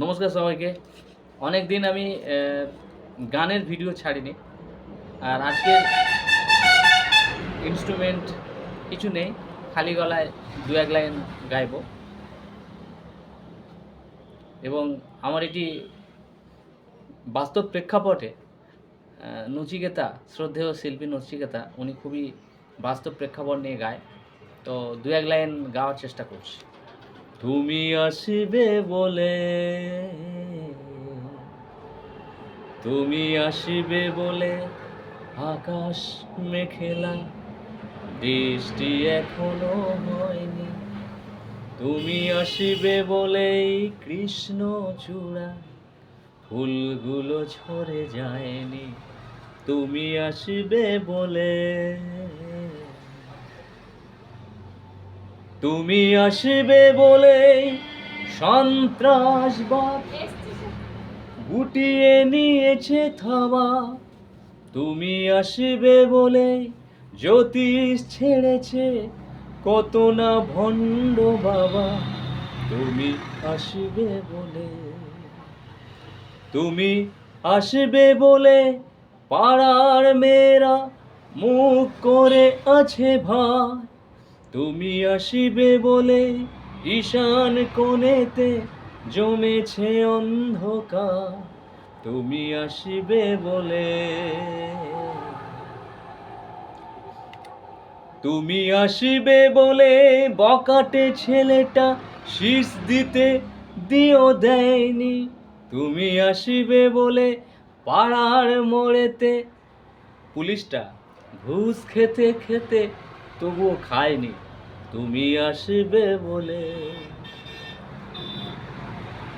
নমস্কার সবাইকে। অনেক দিন আমি গানের ভিডিও ছাড়িনি। আর আজকে ইনস্ট্রুমেন্ট কিছু নেই, খালি গলায় দু এক লাইন গাইব। এবং আমার এটি বাস্তব প্রেক্ষাপটে নচিকেতা, শ্রদ্ধেয় শিল্পী নচিকেতা, উনি খুবই বাস্তব প্রেক্ষাপট নিয়ে গায়। তো দু এক লাইন গাওয়ার চেষ্টা করছি। তুমি আসিবে বলে, তুমি আসিবে বলে আকাশ মেখেলা বৃষ্টি এখনও হয়নি। তুমি আসিবে বলেই কৃষ্ণ চূড়া, ফুলগুলো ঝরে যায়নি। তুমি আসিবে বলে তুমি আসবে বলে সন্ত্রাসবাদ গুটিয়ে নিয়েছে থামা তুমি আসবে বলে জ্যোতিষ ছেড়েছে। কত না ভণ্ড বাবা। তুমি আসবে বলে। তুমি আসবে বলে পাড়ার মেয়েরা মুখ করে আছে ভাই তুমি আসিবে বলে ঈশান কোণেতে জমেছে অন্ধকার। তুমি আসিবে বলে তুমি আসিবে বলে বকাটে ছেলেটা শীষ দিতে দিও দেয়নি। তুমি আসিবে বলে পাড়ার মোড়েতে পুলিশটা ঘুষ খেতে খেতে তবুও খায়নি তুমি আসবে বলে